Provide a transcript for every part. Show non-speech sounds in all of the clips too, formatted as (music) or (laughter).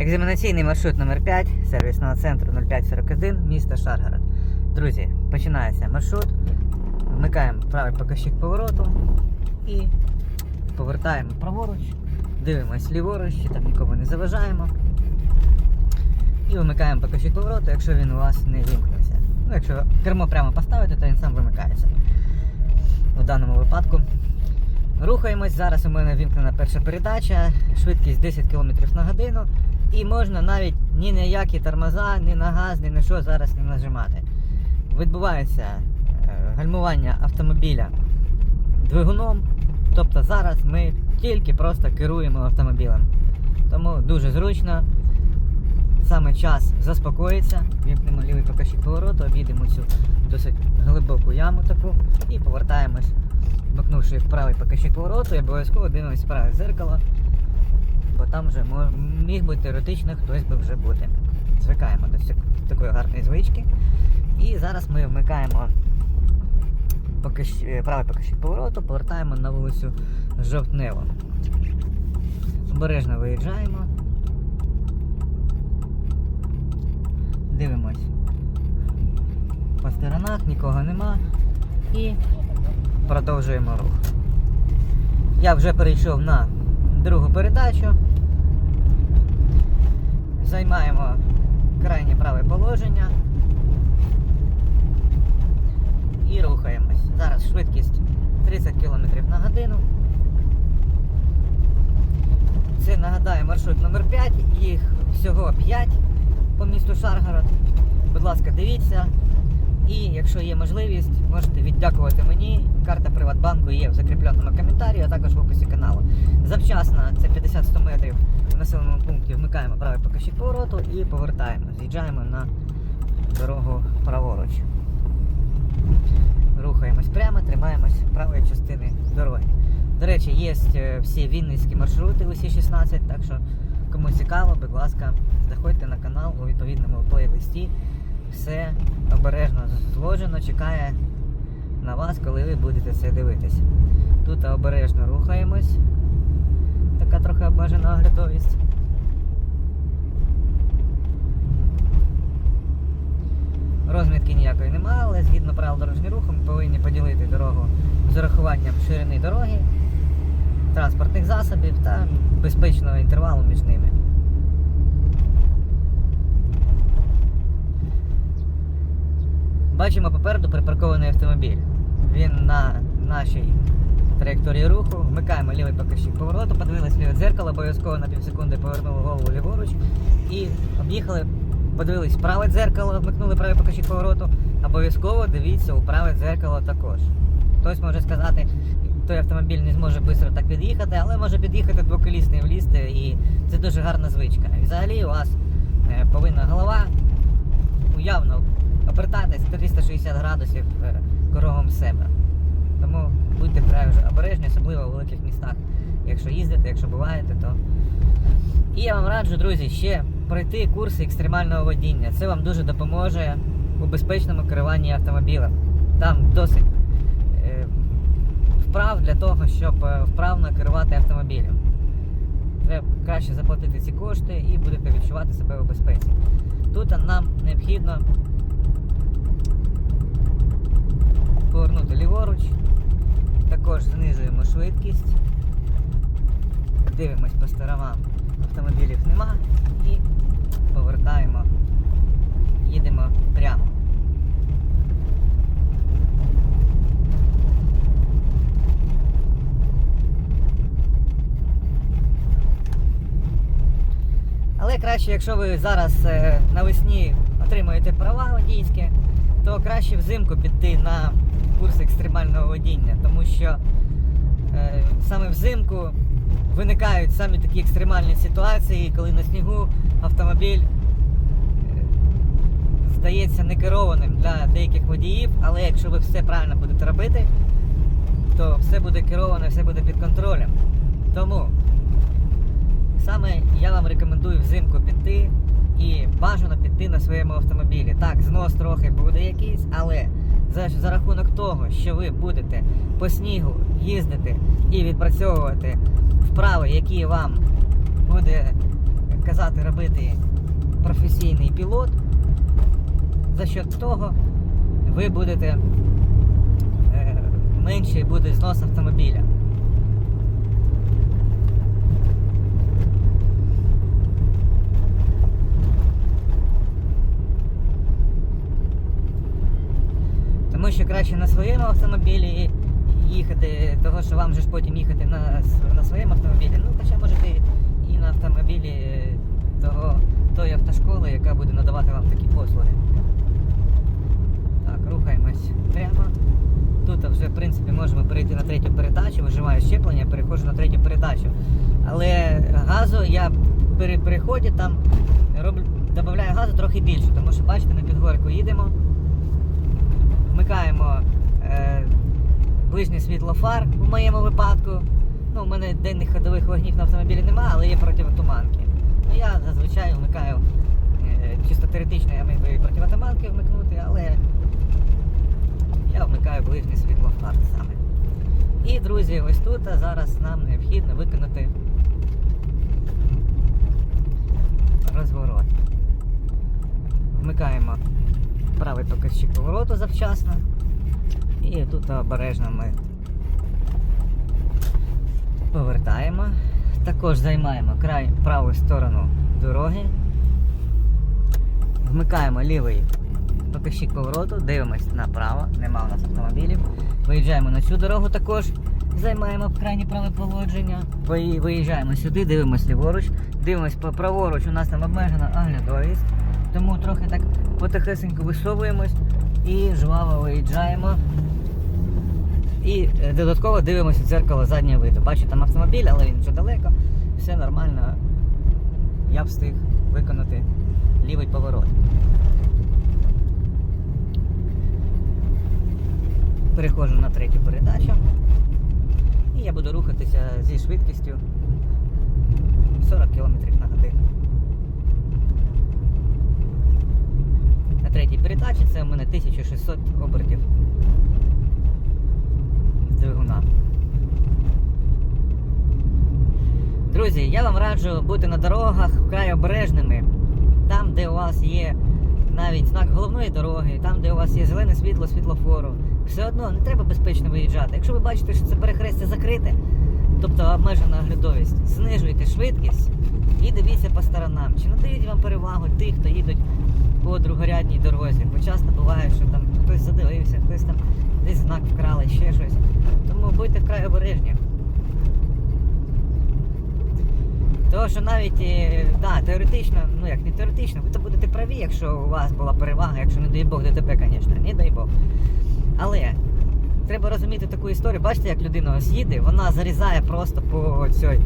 Екзаменаційний маршрут номер 5 сервісного центру 0541 міста Шаргород. Друзі, починається маршрут. Вмикаємо правий показчик повороту і повертаємо праворуч, дивимось ліворуч, чи там нікому не заважаємо. І вмикаємо показчик повороту, якщо він у вас не вимкнувся. Ну, якщо кермо прямо поставити, то він сам вимикається. У даному випадку. Рухаємось. Зараз у мене вімкнена перша передача, швидкість 10 км на годину. І можна навіть ні на які тормоза, ні на газ, ні на що зараз не нажимати. Відбувається е, гальмування автомобіля двигуном. Тобто зараз ми тільки просто керуємо автомобілем. Тому дуже зручно. Саме час заспокоїться, вімкнемо лівий покажчик повороту, обійдемо цю досить глибоку яму таку і повертаємось, вмикнувши в правий покажчик повороту, і обов'язково дивимося в праве зеркало, бо там вже міг би теоретично хтось би вже бути. Звикаємо до такої гарної звички. І зараз ми вмикаємо покаж- е, правий покажчик повороту, повертаємо на вулицю Жовтневу. Обережно виїжджаємо. Дивимось. По сторонах нікого нема. І продовжуємо рух. Я вже перейшов на другу передачу. Займаємо крайнє праве положення. І рухаємось. Зараз швидкість 30 км на годину. Це нагадаю маршрут номер 5, їх всього 5 по місту Шаргород. Будь ласка, дивіться. І якщо є можливість, можете віддякувати мені. Карта Приватбанку є в закріпленому коментарі, а також в описі каналу. Завчасно, це 50-100 метрів населеному пункті, вмикаємо правий покажчик повороту і повертаємо. З'їжджаємо на дорогу праворуч. Рухаємось прямо, тримаємось правої частини дороги. До речі, є е, всі вінницькі маршрути усі 16, так що кому цікаво, будь ласка, заходьте на канал у відповідному плейлисті. Все обережно зложено, чекає на вас, коли ви будете це дивитись. Тут обережно рухаємось. Така трохи обмежена оглядовість. Розмітки ніякої немає, але згідно правил дорожнього руху ми повинні поділити дорогу з урахуванням ширини дороги, транспортних засобів та безпечного інтервалу між ними. Бачимо попереду припаркований автомобіль. Він на нашій траєкторії руху. Вмикаємо лівий покажчик повороту, подивились ліве дзеркало, обов'язково на півсекунди повернули голову ліворуч і об'їхали, подивились праве дзеркало, вмикнули правий покажчик повороту. Обов'язково дивіться у праве дзеркало також. Хтось може сказати, той автомобіль не зможе швидко так під'їхати, але може під'їхати двоколісний влізти, і це дуже гарна звичка. І взагалі у вас е, повинна голова уявно обертатись 360 градусів е, кругом себе. Тому будьте вкрай вже обережні, особливо у великих містах. Якщо їздите, якщо буваєте, то. І я вам раджу, друзі, ще пройти курси екстремального водіння. Це вам дуже допоможе у безпечному керуванні автомобілем. Там досить е, вправ для того, щоб е, вправно керувати автомобілем. Треба краще заплатити ці кошти і будете відчувати себе у безпеці. Тут нам необхідно повернути ліворуч, також знижуємо швидкість, дивимось по сторонам, автомобілів нема. І повертаємо, їдемо прямо. Але краще, якщо ви зараз е, навесні отримуєте права водійські, то краще взимку піти на курс екстремального водіння, тому що е, саме взимку виникають самі такі екстремальні ситуації, коли на снігу автомобіль е, здається некерованим для деяких водіїв, але якщо ви все правильно будете робити, то все буде кероване, все буде під контролем. Тому Саме я вам рекомендую взимку піти і бажано піти на своєму автомобілі. Так, знос трохи буде якийсь, але за, за рахунок того, що ви будете по снігу їздити і відпрацьовувати вправи, які вам буде казати робити професійний пілот. За счет того ви будете е, менший буде знос автомобіля. Тому що краще на своєму автомобілі їхати, того що вам же ж потім їхати на, на своєму автомобілі. Ну, хоча можете і на автомобілі того, тої автошколи, яка буде надавати вам такі послуги. Так, рухаємось прямо. Тут вже, в принципі, можемо перейти на третю передачу, вижимаю щеплення, переходжу на третю передачу. Але газу я при переході там роблю, додаю газу трохи більше, тому що бачите, ми під горку їдемо вмикаємо е, ближнє світло фар у моєму випадку. Ну, у мене денних ходових вогнів на автомобілі немає, але є противотуманки. Ну, я зазвичай вмикаю е, чисто теоретично, я міг би противотуманки вмикнути, але я вмикаю ближнє світло фар саме. І, друзі, ось тут зараз нам необхідно виконати розворот. Вмикаємо правий показчик повороту завчасно. І тут обережно ми повертаємо. Також займаємо край праву сторону дороги. Вмикаємо лівий показчик повороту, дивимось направо, нема у нас автомобілів. Виїжджаємо на цю дорогу також. Займаємо крайнє праве положення. Виїжджаємо сюди, дивимось ліворуч, дивимось праворуч, у нас там обмежена оглядовість. Тому трохи так потихесенько висовуємось і жваво виїжджаємо. І е, додатково дивимося дзеркало заднього виду. Бачу там автомобіль, але він вже далеко. Все нормально. Я встиг виконати лівий поворот. Переходжу на третю передачу. І я буду рухатися зі швидкістю 40 км на годину. На третій передачі це у мене 1600 обертів двигуна. Друзі, я вам раджу бути на дорогах вкрай обережними. Там, де у вас є навіть знак головної дороги, там, де у вас є зелене світло світлофору. Все одно не треба безпечно виїжджати. Якщо ви бачите, що це перехрестя закрите, тобто обмежена оглядовість, знижуйте швидкість і дивіться по сторонам. Чи надають вам перевагу тих, хто їдуть по другорядній дорозі? Бо часто буває, що там хтось задивився, хтось там десь знак вкрали, ще щось. Тому будьте вкрай обережні. Тому що навіть, е, да, теоретично, ну як не теоретично, ви то будете праві, якщо у вас була перевага, якщо не дай Бог ДТП, звісно, не дай Бог. Але треба розуміти таку історію. Бачите, як людина ось їде, вона зарізає просто по цій,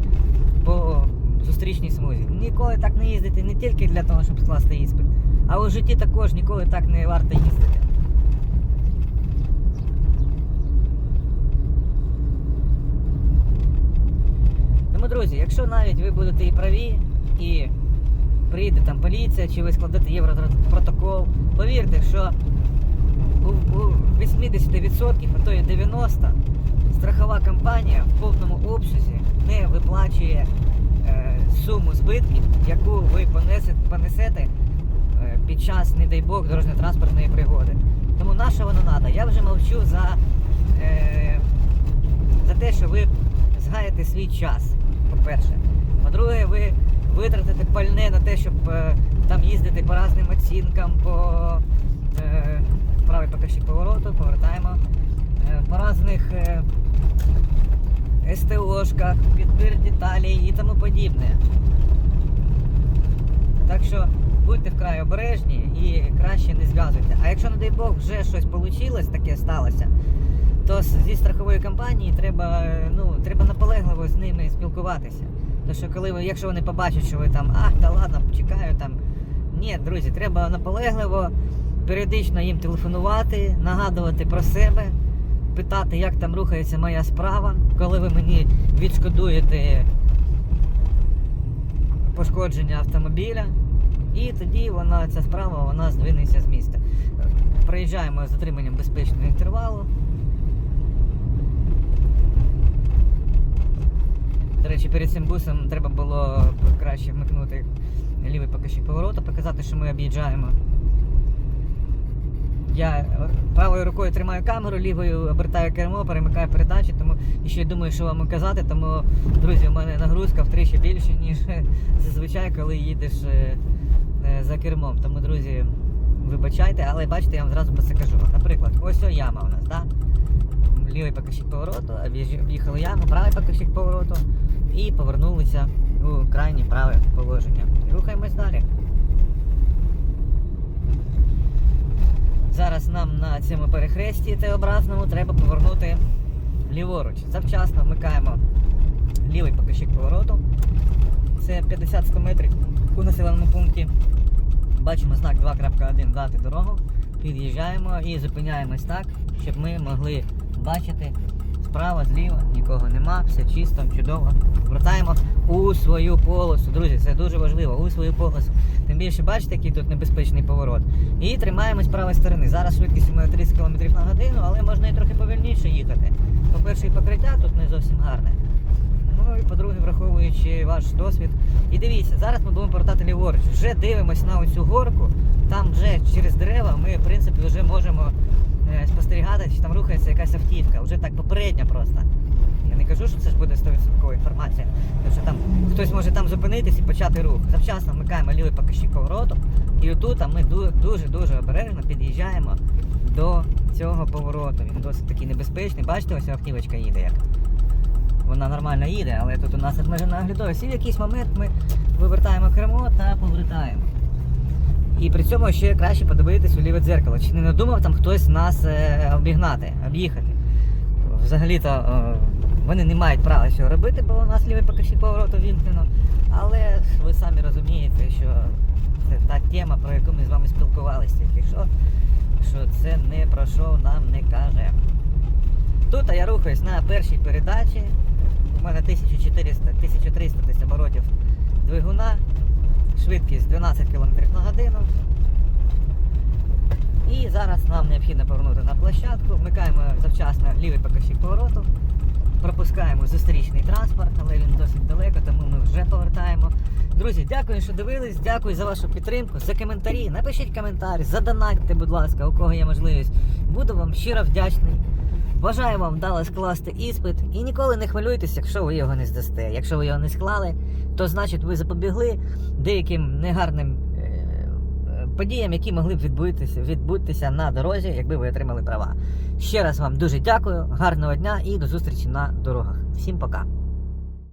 по зустрічній смузі. Ніколи так не їздити, не тільки для того, щоб скласти іспит, а у житті також ніколи так не варто їздити. Тому, друзі, якщо навіть ви будете і праві, і прийде там поліція, чи ви складете європротокол, повірте, що у, у 80%, а то і 90% страхова компанія в повному обсязі не виплачує суму збитків, яку ви понесете, е, під час, не дай Бог, дорожньо-транспортної пригоди. Тому на воно треба? Я вже мовчу за, е, за те, що ви згаєте свій час, по-перше. По-друге, ви витратите пальне на те, щоб е, там їздити по різним оцінкам, по е, правий показчик повороту, повертаємо. Е, по різних е, СТОшках, підбір деталей і тому подібне. Так що будьте вкрай обережні і краще не зв'язуйте. А якщо, не дай Бог, вже щось вийшло, таке сталося, то зі страхової компанії треба, ну, треба наполегливо з ними спілкуватися. Тому що коли ви, якщо вони побачать, що ви там, ах, та ладно, чекаю там. Ні, друзі, треба наполегливо періодично їм телефонувати, нагадувати про себе, питати, як там рухається моя справа, коли ви мені відшкодуєте пошкодження автомобіля. І тоді вона, ця справа вона здвинеться з міста. Проїжджаємо з отриманням безпечного інтервалу. До речі, перед цим бусом треба було краще вмикнути лівий покажчик повороту, показати, що ми об'їжджаємо. Я е, правою рукою тримаю камеру, лівою обертаю кермо, перемикаю передачі, тому і ще й думаю, що вам казати. Тому, друзі, у мене нагрузка втричі більше, ніж (laughs) зазвичай, коли їдеш е, е, за кермом. Тому, друзі, вибачайте, але бачите, я вам зразу про це кажу. Наприклад, ось о яма у нас, так? Лівий покажчик повороту, об'їхали яму, правий покажчик повороту і повернулися у крайнє праве положення. Рухаємось далі. Зараз нам на цьому перехресті Т-образному треба повернути ліворуч. Завчасно вмикаємо лівий покажчик повороту. Це 50-100 метрів у населеному пункті. Бачимо знак 2.1 дати дорогу. Під'їжджаємо і зупиняємось так, щоб ми могли бачити справа, зліва, нікого нема, все чисто, чудово. Вертаємо у свою полосу. Друзі, це дуже важливо, у свою полосу. Тим більше бачите, який тут небезпечний поворот. І тримаємось правої сторони. Зараз швидкість у мене 30 км на годину, але можна і трохи повільніше їхати. По-перше, покриття тут не зовсім гарне. Ну і по-друге, враховуючи ваш досвід. І дивіться, зараз ми будемо повертати ліворуч. Вже дивимось на оцю горку. Там вже через дерева ми, в принципі, вже можемо спостерігати, чи там рухається якась автівка. Вже так попередньо просто. Я не кажу, що це ж буде 100% інформація. Тому що там хтось може там зупинитись і почати рух. Завчасно вмикаємо лівий покажчик повороту. І отут ми дуже-дуже обережно під'їжджаємо до цього повороту. Він досить такий небезпечний. Бачите, ось автівочка їде як. Вона нормально їде, але тут у нас обмежена оглядовість. І в якийсь момент ми вивертаємо кермо та повертаємо. І при цьому ще краще подивитись у ліве дзеркало. Чи не надумав там хтось нас е, обігнати, об'їхати. Взагалі-то е, вони не мають права цього робити, бо у нас лівий покажчик повороту вімкнено. Але ви самі розумієте, що це та тема, про яку ми з вами спілкувалися тільки що, що це не про що нам не каже. Тут я рухаюсь на першій передачі. У мене 1400, 1300 десь оборотів двигуна, швидкість 12 км на годину. І зараз нам необхідно повернути на площадку, вмикаємо завчасно лівий покажчик повороту, пропускаємо зустрічний транспорт, але він досить далеко, тому ми вже повертаємо. Друзі, дякую, що дивились, дякую за вашу підтримку, за коментарі. Напишіть коментар, задонатьте, будь ласка, у кого є можливість. Буду вам щиро вдячний. Бажаю вам вдало скласти іспит і ніколи не хвилюйтесь, якщо ви його не здасте. Якщо ви його не склали, то значить ви запобігли деяким негарним е, е, подіям, які могли б відбутися, відбутися на дорозі, якби ви отримали права. Ще раз вам дуже дякую, гарного дня і до зустрічі на дорогах. Всім пока!